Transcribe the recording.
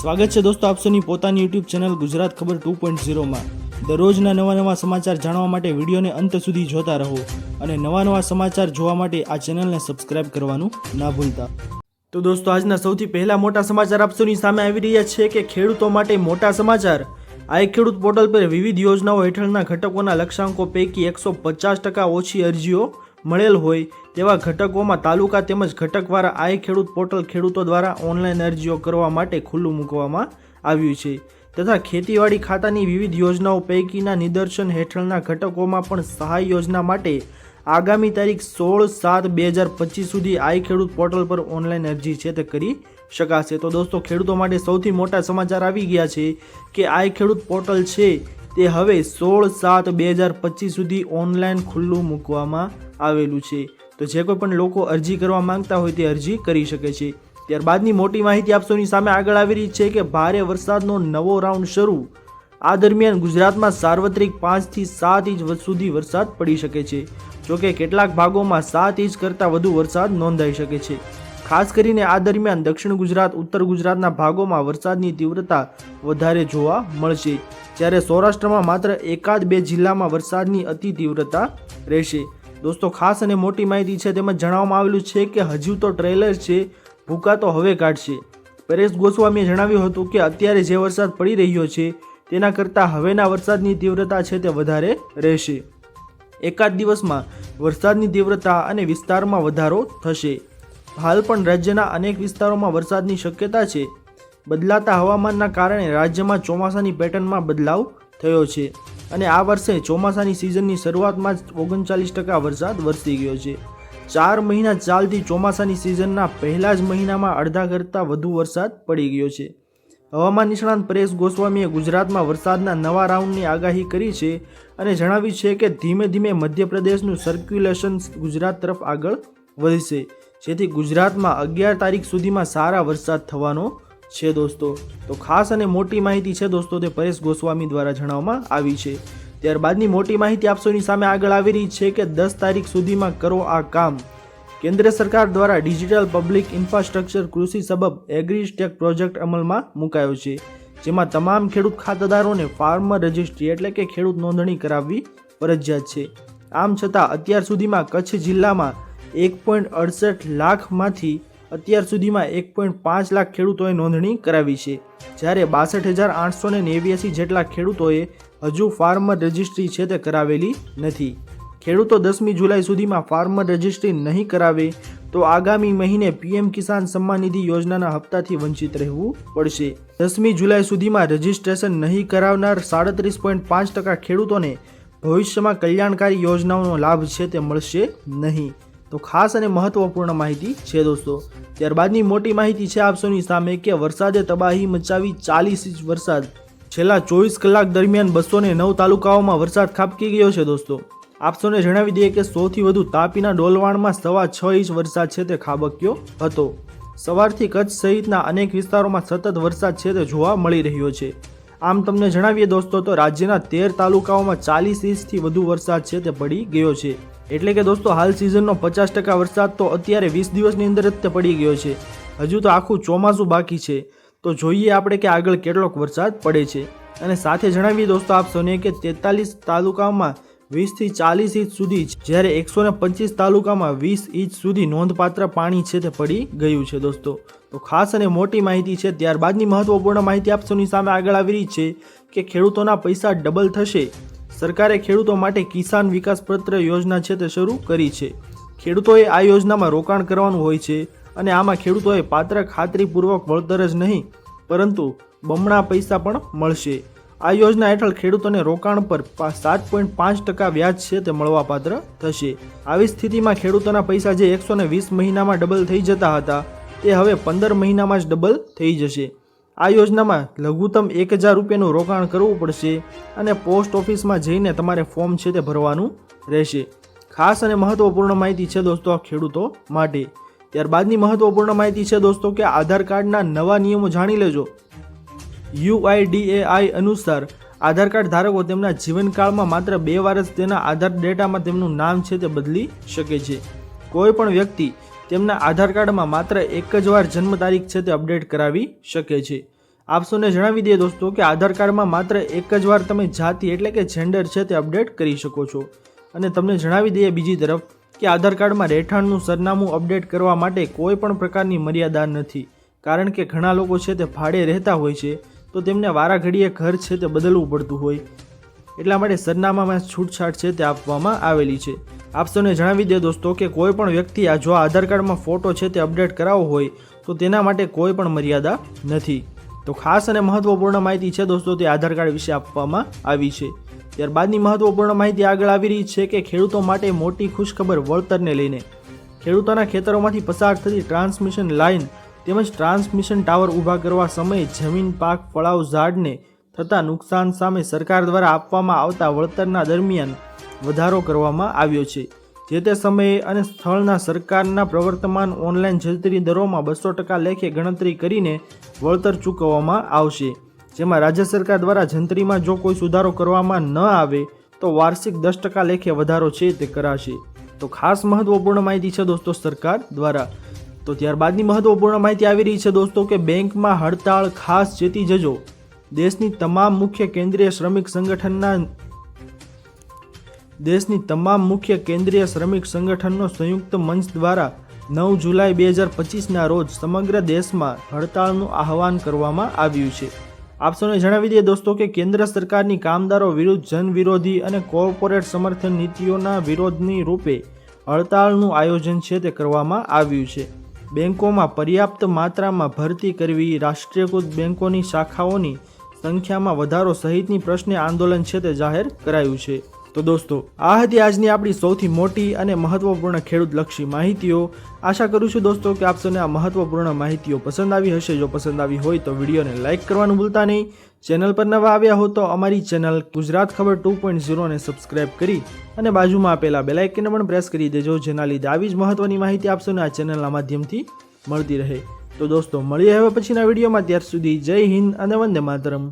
સ્વાગત છે દોસ્તો આપસોની પોતાની યુટ્યુબ ચેનલ ગુજરાત ખબર ટુ પોઈન્ટ ઝીરોમાં દરરોજના નવા નવા સમાચાર જાણવા માટે વિડીયોને અંત સુધી જોતા રહો અને નવા નવા સમાચાર જોવા માટે આ ચેનલને સબસ્ક્રાઇબ કરવાનું ના ભૂલતા. તો દોસ્તો આજના સૌથી પહેલા મોટા સમાચાર આપસોની સામે આવી રહ્યા છે કે ખેડૂતો માટે મોટા સમાચાર. આ ખેડૂત પોર્ટલ પર વિવિધ યોજનાઓ હેઠળના ઘટકોના લક્ષ્યાંકો પૈકી એકસો પચાસ ટકા ઓછી અરજીઓ મળેલ હોય તેવા ઘટકોમાં તાલુકા તેમજ ઘટકવાળા આ એક ખેડૂત પોર્ટલ ખેડૂતો દ્વારા ઓનલાઈન અરજીઓ કરવા માટે ખુલ્લું મૂકવામાં આવ્યું છે તથા ખેતીવાડી ખાતાની વિવિધ યોજનાઓ પૈકીના નિદર્શન હેઠળના ઘટકોમાં પણ સહાય યોજના માટે આગામી તારીખ સોળ સાત બે હજાર પચીસ સુધી આઈ ખેડૂત પોર્ટલ પર ઓનલાઈન અરજી છે તે કરી શકાશે. તો દોસ્તો, ખેડૂતો માટે સૌથી મોટા સમાચાર આવી ગયા છે કે આઈ ખેડૂત પોર્ટલ છે તે હવે સોળ સાત બે હજાર પચીસ સુધી ઓનલાઈન ખુલ્લું મૂકવામાં આવેલું છે. તો જે કોઈ પણ લોકો અરજી કરવા માંગતા હોય તે અરજી કરી શકે છે. ત્યારબાદની મોટી માહિતી આપસોની સામે આગળ આવી રહી છે કે ભારે વરસાદનો નવો રાઉન્ડ શરૂ. આ દરમિયાન ગુજરાતમાં સાર્વત્રિક પાંચથી સાત ઇંચ સુધી વરસાદ પડી શકે છે. જોકે કેટલાક ભાગોમાં સાત ઇંચ કરતાં વધુ વરસાદ નોંધાઈ શકે છે. ખાસ કરીને આ દરમિયાન દક્ષિણ ગુજરાત, ઉત્તર ગુજરાતના ભાગોમાં વરસાદની તીવ્રતા વધારે જોવા મળશે. જ્યારે સૌરાષ્ટ્રમાં માત્ર એકાદ બે જિલ્લામાં વરસાદની અતિ તીવ્રતા રહેશે. દોસ્તો, ખાસ અને મોટી માહિતી છે તેમાં જણાવવામાં આવેલું છે કે હજુ તો ટ્રેલર છે, ભૂકા તો હવે કાઢશે. પરેશ ગોસ્વામીએ જણાવ્યું હતું કે અત્યારે જે વરસાદ પડી રહ્યો છે, તેના કરતાં હવેના વરસાદની તીવ્રતા છે તે વધારે રહેશે. એકાદ દિવસમાં વરસાદની તીવ્રતા અને વિસ્તારમાં વધારો થશે. હાલ પણ રાજ્યના અનેક વિસ્તારોમાં વરસાદની શક્યતા છે. બદલાતા હવામાનના કારણે રાજ્યમાં ચોમાસાની પેટર્નમાં બદલાવ થયો છે અને આ વર્ષે ચોમાસાની સિઝનની શરૂઆતમાં જ ઓગણચાલીસ ટકા વરસાદ વરસી ગયો છે. ચાર મહિના ચાલતી ચોમાસાની સિઝનના પહેલા જ મહિનામાં અડધા કરતાં વધુ વરસાદ પડી ગયો છે. હવામાન નિષ્ણાંત પરેશ ગોસ્વામીએ ગુજરાતમાં વરસાદના નવા રાઉન્ડની આગાહી કરી છે અને જણાવ્યું છે કે ધીમે ધીમે મધ્યપ્રદેશનું સર્ક્યુલેશન ગુજરાત તરફ આગળ વધશે, જેથી ગુજરાતમાં અગિયાર તારીખ સુધીમાં સારા વરસાદ થવાનો છે દોસ્તો. તો ખાસ અને મોટી માહિતી છે દોસ્તો તે પરેશ ગોસ્વામી દ્વારા જણાવવામાં આવી છે. ત્યારબાદની મોટી માહિતી આપસોની સામે આગળ આવી રહી છે કે દસ તારીખ સુધીમાં કરો આ કામ. કેન્દ્ર સરકાર દ્વારા ડિજિટલ પબ્લિક ઇન્ફ્રાસ્ટ્રક્ચર કૃષિ સબબ એગ્રીસ્ટેક પ્રોજેક્ટ અમલમાં મુકાયો છે. જેમાં તમામ ખેડૂત ખાતેદારોને ફાર્મર રજિસ્ટ્રી એટલે કે ખેડૂત નોંધણી કરાવવી ફરજિયાત છે. આમ છતાં અત્યાર સુધીમાં કચ્છ જિલ્લામાં એક પોઈન્ટ અડસઠ લાખમાંથી અત્યાર સુધીમાં એક પોઈન્ટ પાંચ લાખ ખેડૂતોએ નોંધણી કરાવી છે. જ્યારે બાસઠ હજાર આઠસો ને નેવ્યાસી જેટલા ખેડૂતોએ હજુ ફાર્મર રજિસ્ટ્રી છે તે કરાવેલી નથી. ખેડૂતો દસમી જુલાઈ સુધીમાં ફાર્મર રજિસ્ટ્રી નહીં કરાવે તો આગામી મહિને પીએમ કિસાન સન્માન નિધિ યોજનાના હપ્તાથી વંચિત રહેવું પડશે. દસમી જુલાઈ સુધીમાં રજિસ્ટ્રેશન નહીં કરાવનાર સાડત્રીસ પોઈન્ટ પાંચ ટકા ખેડૂતોને ભવિષ્યમાં કલ્યાણકારી યોજનાઓનો લાભ છે તે મળશે નહીં. તો ખાસ અને મહત્વપૂર્ણ માહિતી છે દોસ્તો. ત્યારબાદની મોટી માહિતી છે આપસોની સામે કે વરસાદે તબાહી મચાવી ચાલીસ ઇંચ વરસાદ. છેલ્લા ચોવીસ કલાક દરમિયાન બસો ને નવ તાલુકાઓમાં વરસાદ ખાબકી ગયો છે દોસ્તો. આપસોને જણાવી દઈએ કે સૌથી વધુ તાપીના ડોલવાણમાં સવા છ ઇંચ વરસાદ છે તે ખાબક્યો હતો. સવારથી કચ્છ સહિતના અનેક વિસ્તારોમાં સતત વરસાદ છે તે જોવા મળી રહ્યો છે. આમ તમને જણાવીએ દોસ્તો, તો રાજ્યના તેર તાલુકાઓમાં ચાલીસ ઇંચથી વધુ વરસાદ છે તે પડી ગયો છે. એટલે કે દોસ્તો, હાલ સિઝનનો પચાસ ટકા વરસાદ તો અત્યારે વીસ દિવસની અંદર જ તે પડી ગયો છે. હજુ તો આખું ચોમાસું બાકી છે. તો જોઈએ આપણે કે આગળ કેટલોક વરસાદ પડે છે. અને સાથે જણાવીએ દોસ્તો આપ સૌને કે તેતાલીસ તાલુકામાં વીસથી ચાલીસ ઇંચ સુધી જ્યારે એકસો ને પચીસ તાલુકામાં વીસ ઇંચ સુધી નોંધપાત્ર પાણી છે તે પડી ગયું છે દોસ્તો. તો ખાસ અને મોટી માહિતી છે, ત્યારબાદની મહત્વપૂર્ણ માહિતી આપ સામે આગળ આવી રહી છે કે ખેડૂતોના પૈસા ડબલ થશે. સરકારે ખેડૂતો માટે કિસાન વિકાસ પત્ર યોજના છે તે શરૂ કરી છે. ખેડૂતોએ આ યોજનામાં રોકાણ કરવાનું હોય છે અને આમાં ખેડૂતોએ પાત્ર ખાતરીપૂર્વક વળતર જ નહીં, પરંતુ બમણા પૈસા પણ મળશે. આ યોજના હેઠળ ખેડૂતોને રોકાણ પર સાત પોઈન્ટ પાંચ ટકા વ્યાજ છે તે મળવાપાત્ર થશે. આવી સ્થિતિમાં ખેડૂતોના પૈસા જે એકસો ને વીસ મહિનામાં ડબલ થઈ જતા હતા, તે હવે પંદર મહિનામાં જ ડબલ થઈ જશે. આ યોજનામાં લઘુત્તમ એક હજાર રૂપિયાનું રોકાણ કરવું પડશે અને પોસ્ટ ઓફિસમાં જઈને તમારે ફોર્મ છે તે ભરવાનું રહેશે. ખાસ અને મહત્વપૂર્ણ માહિતી છે દોસ્તો આ ખેડૂતો માટે. ત્યારબાદની મહત્વપૂર્ણ માહિતી છે દોસ્તો કે આધાર કાર્ડના નવા નિયમો જાણી લેજો. યુઆઈડીએઆઈ અનુસાર આધાર કાર્ડ ધારકો તેમના જીવનકાળમાં માત્ર બે વાર જ તેના આધાર ડેટામાં તેમનું નામ છે તે બદલી શકે છે. કોઈ પણ વ્યક્તિ તેમના આધાર કાર્ડમાં માત્ર એક જ વાર જન્મ તારીખ છે તે અપડેટ કરાવી શકે છે. આપ જણાવી દઈએ દોસ્તો કે આધાર કાર્ડમાં માત્ર એક જ વાર તમે જાતિ એટલે કે જેન્ડર છે તે અપડેટ કરી શકો છો. અને તમને જણાવી દઈએ બીજી તરફ કે આધાર કાર્ડમાં રહેઠાણનું સરનામું અપડેટ કરવા માટે કોઈ પણ પ્રકારની મર્યાદા નથી. કારણ કે ઘણા લોકો છે તે ભાડે રહેતા હોય છે. તો તેમને વારાઘડીએ ઘર છે તે બદલવું પડતું હોય. એટલા માટે સરનામામાં છૂટછાટ છે તે આપવામાં આવેલી છે. આપ સૌને જણાવી દે દોસ્તો કે કોઈ પણ વ્યક્તિ આ જો આધાર કાર્ડમાં ફોટો છે તે અપડેટ કરાવવો હોય, તો તેના માટે કોઈ પણ મર્યાદા નથી. તો ખાસ અને મહત્વપૂર્ણ માહિતી છે દોસ્તો તે આધાર કાર્ડ વિશે આપવામાં આવી છે. ત્યારબાદની મહત્વપૂર્ણ માહિતી આગળ આવી રહી છે કે ખેડૂતો માટે મોટી ખુશખબર વળતરને લઈને. ખેડૂતોના ખેતરોમાંથી પસાર થતી ટ્રાન્સમિશન લાઇન તેમજ ટ્રાન્સમિશન ટાવર ઊભા કરવા સમયે જમીન, પાક, ફળાવ, ઝાડને થતા નુકસાન સામે સરકાર દ્વારા આપવામાં આવતા વળતરના દરમિયાન વધારો કરવામાં આવ્યો છે. જે તે સમયે અને સ્થળના સરકારના પ્રવર્તમાન ઓનલાઈન જલતરી દરોમાં બસો ટકા લેખે ગણતરી કરીને વળતર ચૂકવવામાં આવશે. જેમાં રાજ્ય સરકાર દ્વારા જંત્રીમાં જો કોઈ સુધારો કરવામાં ન આવે, તો વાર્ષિક દસ ટકા લેખે વધારો છે તે કરાશે. તો ખાસ મહત્વપૂર્ણ માહિતી છે દોસ્તો સરકાર દ્વારા. તો ત્યારબાદની મહત્વપૂર્ણ માહિતી આવી રહી છે દોસ્તો કે બેંકમાં હડતાળ ખાસ ચેતી જજો. દેશની તમામ મુખ્ય કેન્દ્રીય શ્રમિક સંગઠનના દેશની તમામ મુખ્ય કેન્દ્રીય શ્રમિક સંગઠનનો સંયુક્ત મંચ દ્વારા નવ જુલાઈ બે હજાર પચીસના રોજ સમગ્ર દેશમાં હડતાળનું આહવાન કરવામાં આવ્યું છે. આપ સૌને જણાવી દઈએ દોસ્તો કે કેન્દ્ર સરકારની કામદારો વિરુદ્ધ જન વિરોધી અને કોર્પોરેટ સમર્થન નીતિઓના વિરોધની રૂપે હડતાળનું આયોજન છે તે કરવામાં આવ્યું છે. બેંકોમાં પર્યાપ્ત માત્રામાં ભરતી કરવી, રાષ્ટ્રીયકૃત બેંકોની શાખાઓની સંખ્યામાં વધારો સહિતની પ્રશ્ને આંદોલન છે તે જાહેર કરાયું છે. તો દોસ્તો, આ હતી આજની આપણી સૌથી મોટી અને મહત્વપૂર્ણ ખેડૂતલક્ષી માહિતીઓ. આશા કરું છું દોસ્તો કે આપ આ મહત્વપૂર્ણ માહિતીઓ પસંદ આવી હશે. જો પસંદ આવી હોય તો વિડીયોને લાઇક કરવાનું ભૂલતા નહીં. ચેનલ પર નવા આવ્યા હો તો અમારી ચેનલ ગુજરાત ખબર ટુ પોઈન્ટ ઝીરોને સબસ્ક્રાઇબ કરી અને બાજુમાં આપેલા બેલાઇકનને પણ પ્રેસ કરી દેજો, જેના લીધે આવી જ મહત્વની માહિતી આપ આ ચેનલના માધ્યમથી મળતી રહે. તો દોસ્તો, મળીએ હવે પછીના વિડીયોમાં. ત્યાર સુધી જય હિન્દ અને વંદે માતરમ.